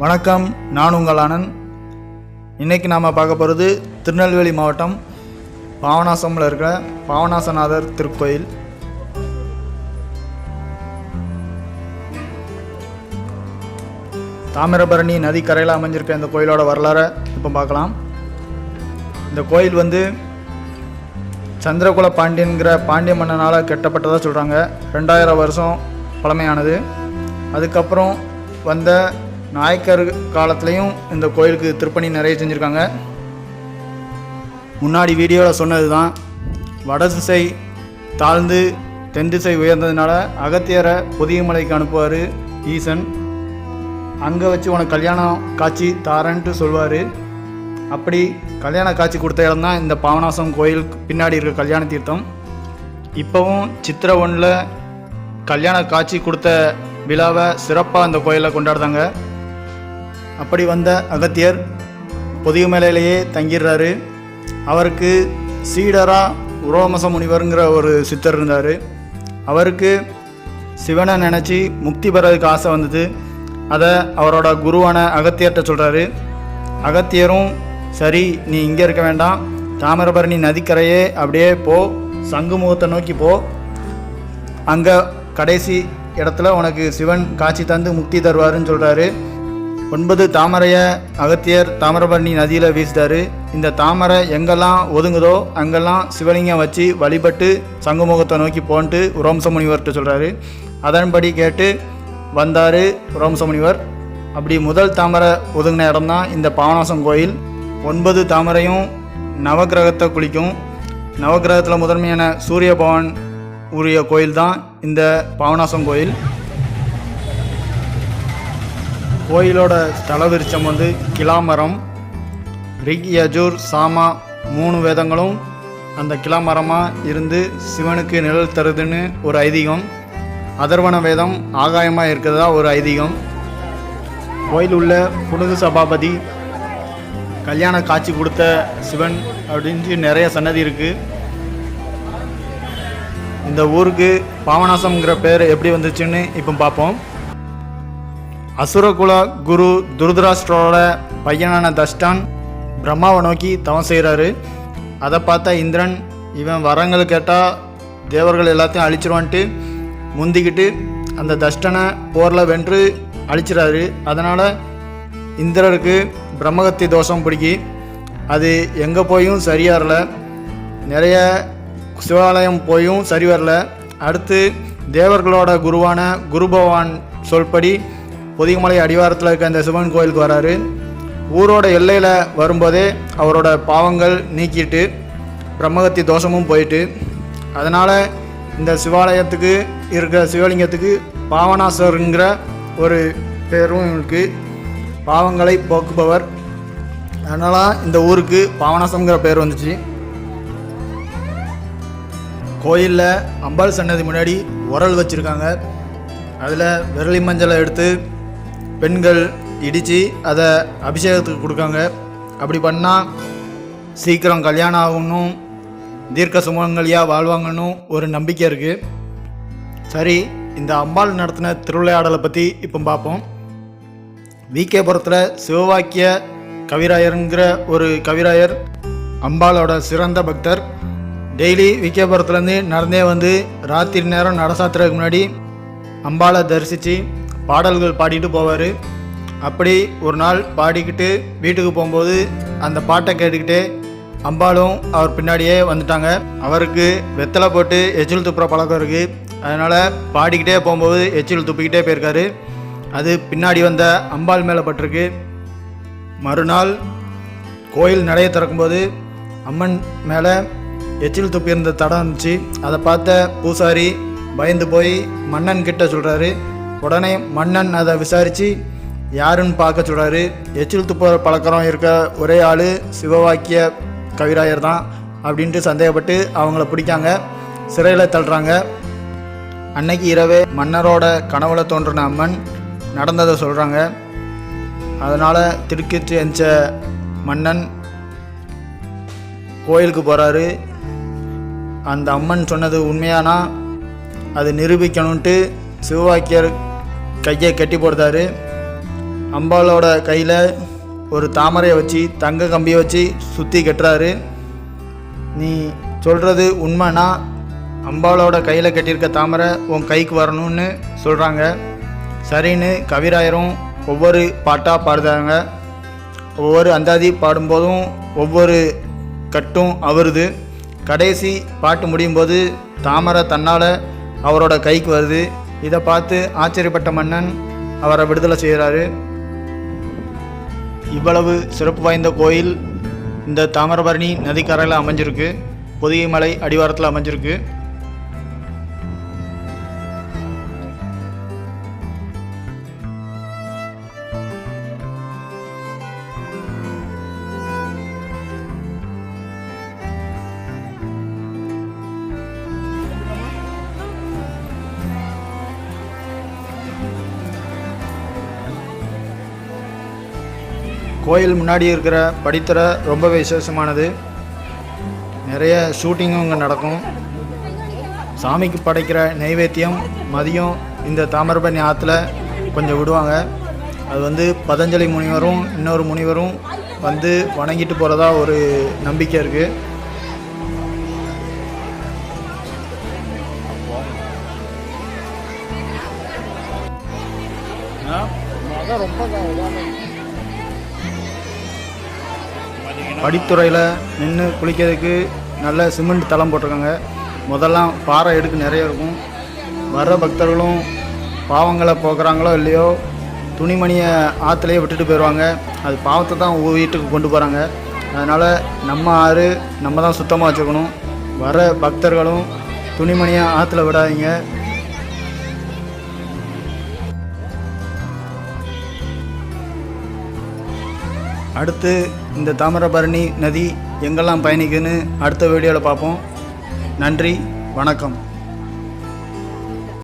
வணக்கம் நான் உங்கள் ஆனந்த் இன்றைக்கி நாம் பார்க்க போகிறது திருநெல்வேலி மாவட்டம் பாவனாசமில் இருக்கிற பாவனாசநாதர் திருக்கோயில். தாமிரபரணி நதிக்கரையில் அமைஞ்சிருக்க இந்த கோயிலோட வரலாறை இப்போ பார்க்கலாம். இந்த கோயில் வந்து சந்திரகுல பாண்டியன்கிற பாண்டிய மன்னனால் கெட்டப்பட்டதாக சொல்கிறாங்க ரெண்டாயிரம் வருஷம் பழமையானது. அதுக்கப்புறம் வந்த நாயக்கர் காலத்துலேயும் இந்த கோயிலுக்கு திருப்பணி நிறைய செஞ்சுருக்காங்க. முன்னாடி வீடியோவில் சொன்னது தான் வடதிசை தாழ்ந்து தென் திசை உயர்ந்ததுனால அகத்தியரை புதியமலைக்கு அனுப்புவார் ஈசன். அங்கே வச்சு உனக்கு கல்யாணம் காட்சி தாரன்ட்டு சொல்வார். அப்படி கல்யாண காட்சி கொடுத்த இடம் தான் இந்த பாவனாசம் கோயில் பின்னாடி இருக்க கல்யாண தீர்த்தம். இப்போவும் சித்திரை ஒன்றில் கல்யாண காட்சி கொடுத்த விழாவை சிறப்பாக அந்த கோயிலில் கொண்டாடுறாங்க. அப்படி வந்த அகத்தியர் பொதியமலையிலேயே தங்கிடுறாரு. அவருக்கு சீடரா உரோமச முனிவருங்கிற ஒரு சித்தர் இருந்தார். அவருக்கு சிவனை நினச்சி முக்தி பெறதுக்கு ஆசை வந்தது. அதை அவரோட குருவான அகத்தியர்கிட்ட சொல்கிறாரு அகத்தியரும் சரி நீ இங்கே இருக்க வேண்டாம். தாமிரபரணி நதிக்கரையே அப்படியே போ. சங்குமுகத்தை நோக்கி போ. அங்கே கடைசி இடத்துல உனக்கு சிவன் காட்சி தந்து முக்தி தருவாருன்னு சொல்கிறாரு ஒன்பது தாமரையை அகத்தியர் தாமிரபரணி நதியில் வீசிட்டாரு. இந்த தாமரை எங்கெல்லாம் ஒதுங்குதோ அங்கெல்லாம் சிவலிங்கம் வச்சு வழிபட்டு சங்குமுகத்தை நோக்கி போன்ட்டு ரோம்ச முனிவர்கிட்ட சொல்கிறாரு அதன்படி கேட்டு வந்தார் ரோம்ச முனிவர் அப்படி முதல் தாமரை ஒதுங்கின இடம் தான் இந்த பாவனாசம் கோயில். ஒன்பது தாமரையும் நவக்கிரகத்தை குளிக்கும். நவக்கிரகத்தில் முதன்மையான சூரிய பவன் உரிய கோயில் தான் இந்த பாவனாசம் கோயில். கோயிலோட ஸ்தல விருட்சம் வந்து கிளாமரம் ரிக் யஜூர் சாமா மூணு வேதங்களும் அந்த கிளாமரமாக இருந்து சிவனுக்கு நிழல் தருதுன்னு ஒரு ஐதீகம். அதர்வன வேதம் ஆகாயமாக இருக்கிறதா ஒரு ஐதீகம். கோயில் உள்ள புனித சபாபதி கல்யாண காட்சி கொடுத்த சிவன் அப்படின்ட்டு நிறைய சன்னதி இருக்குது இந்த ஊருக்கு பாவனாசம்ங்கிற பேர் எப்படி வந்துச்சுன்னு இப்போ பார்ப்போம். அசுரகுல குரு துருதராஷ்டிரோட பையனான தஷ்டான் பிரம்மாவை நோக்கி தவம் செய்கிறாரு அதை பார்த்தா இந்திரன் இவன் வரங்கள் கேட்டால் தேவர்கள் எல்லாத்தையும் அழிச்சிருவான்ட்டு முந்திக்கிட்டு அந்த தஷ்டனை போரில் வென்று அழிச்சிடாரு அதனால் இந்திரருக்கு பிரம்மகத்தி தோஷம் பிடிக்கி அது எங்கே போயும் சரியாகல நிறைய சிவாலயம் போயும் சரி வரல. அடுத்து தேவர்களோட குருவான குரு பகவான் சொல்படி பொதிகமலை அடிவாரத்தில் இருக்க இந்த சிவன் கோயிலுக்கு வராரு. ஊரோட எல்லையில் வரும்போதே அவரோட பாவங்கள் நீக்கிட்டு பிரம்மகத்தி தோஷமும் போயிட்டு அதனால் இந்த சிவாலயத்துக்கு இருக்கிற சிவலிங்கத்துக்கு பாவனாசருங்கிற ஒரு பேரும் இருக்கு பாவங்களை போக்குபவர். அதனால் இந்த ஊருக்கு பாவனாசம்ங்கிற பேர் வந்துச்சு. கோயிலில் அம்பாள் சன்னதி முன்னாடி உரல் வச்சுருக்காங்க. அதில் விரலி மஞ்சளை எடுத்து பெண்கள் இடித்து அதை அபிஷேகத்துக்கு கொடுக்காங்க. அப்படி பண்ணால் சீக்கிரம் கல்யாணம் ஆகணும் தீர்க்க சுமங்கலியாக வாழ்வாங்கன்னு ஒரு நம்பிக்கை இருக்குது சரி இந்த அம்பாள் நடத்தின திருவிளையாடலை பற்றி இப்போ பார்ப்போம். விகேபுரத்தில் சிவவாக்கிய கவிராயருங்கிற ஒரு கவிராயர் அம்பாளோட சிறந்த பக்தர். டெய்லி விகேபுரத்துலேருந்து நடந்தே வந்து ராத்திரி நேரம் நடசாத்துறதுக்கு முன்னாடி அம்பாளை தரிசித்து பாடல்கள் பாடிட்டு போவார். அப்படி ஒரு நாள் பாடிக்கிட்டு வீட்டுக்கு போகும்போது அந்த பாட்டை கேட்டுக்கிட்டே அம்பாளும் அவர் பின்னாடியே வந்துட்டாங்க. அவருக்கு வெத்தலை போட்டு எச்சில் துப்புற பழக்கம் இருக்குது அதனால் பாடிக்கிட்டே போகும்போது எச்சில் துப்பிக்கிட்டே போயிருக்காரு. அது பின்னாடி வந்த அம்பாள் மேலே பட்டிருக்கு. மறுநாள் கோயில் நடைய திறக்கும்போது அம்மன் மேலே எச்சில் துப்பி இருந்த தடம் இருந்துச்சு. அதை பார்த்த பூசாரி பயந்து போய் மன்னன் கிட்ட சொல்கிறாரு உடனே மன்னன் அதை விசாரித்து யாருன்னு பார்க்க சொல்கிறாரு எச்சில் துப்புற பழக்கம் இருக்க ஒரே ஆள் சிவவாக்கிய கவிராயர் தான் அப்படின்ட்டு சந்தேகப்பட்டு அவங்கள பிடிக்காங்க. சிறையில் தள்ளுறாங்க. அன்னைக்கு இரவே மன்னரோட கனவுல தோன்றின அம்மன் நடந்ததை சொல்கிறாங்க அதனால் திருக்கிட்டு எந்த மன்னன் கோயிலுக்கு போகிறாரு அந்த அம்மன் சொன்னது உண்மையானா? அது நிரூபிக்கணுன்ட்டு சிவவாக்கியர் கையை கட்டி போடுறாரு. அம்பாளோட கையில் ஒரு தாமரையை வச்சு தங்க கம்பியை வச்சு சுற்றி கட்டுறாரு. நீ சொல்கிறது உண்மைனா அம்பாளோட கையில் கட்டியிருக்க தாமரை உன் கைக்கு வரணும்னு சொல்கிறாங்க சரின்னு கவிராயரும் ஒவ்வொரு பாட்டாக பாடுறாங்க. ஒவ்வொரு அந்தாதி பாடும்போதும் ஒவ்வொரு கட்டும் அவருது. கடைசி பாட்டு முடியும் போது தாமரை தன்னால் அவரோட கைக்கு வருது. இதை பார்த்து ஆச்சரியப்பட்ட மன்னன் அவரை விடுதலை செய்கிறாரு. இவ்வளவு சிறப்பு வாய்ந்த கோயில் இந்த தாமிரபரணி நதிக்கரையில் அமைஞ்சிருக்கு. பொதிகை மலை அடிவாரத்தில் அமைஞ்சிருக்கு. கோயில் முன்னாடி இருக்கிற படித்தரை ரொம்பவே விசேஷமானது. நிறைய ஷூட்டிங்கும் இங்கே நடக்கும். சாமிக்கு படைக்கிற நைவேத்தியம் மதியம் இந்த தாமிரபரணி ஆற்றுல கொஞ்சம் விடுவாங்க. அது வந்து பதஞ்சலி முனிவரும் இன்னொரு முனிவரும் வந்து வணங்கிட்டு போகிறதா ஒரு நம்பிக்கை இருக்குது படித்துறையில் நின்று குளிக்கிறதுக்கு நல்ல சிமெண்ட் தளம் போட்டிருக்காங்க. முதல்லாம் பாறை எடுக்கு நிறைய இருக்கும். வர்ற பக்தர்களும் பாவங்களை போக்குறாங்களோ இல்லையோ துணிமணியை ஆற்றுலையே விட்டுட்டு போயிடுவாங்க. அது பாவத்தை தான் வீட்டுக்கு கொண்டு போகிறாங்க அதனால் நம்ம ஆறு நம்ம தான் சுத்தமாக வச்சுக்கணும். வர பக்தர்களும் துணிமணியை ஆற்றுல விடாதீங்க. அடுத்து இந்த தாமிரபரணி நதி எங்கெல்லாம் பயணிக்குன்னு அடுத்த வீடியோவில் பார்ப்போம். நன்றி வணக்கம்.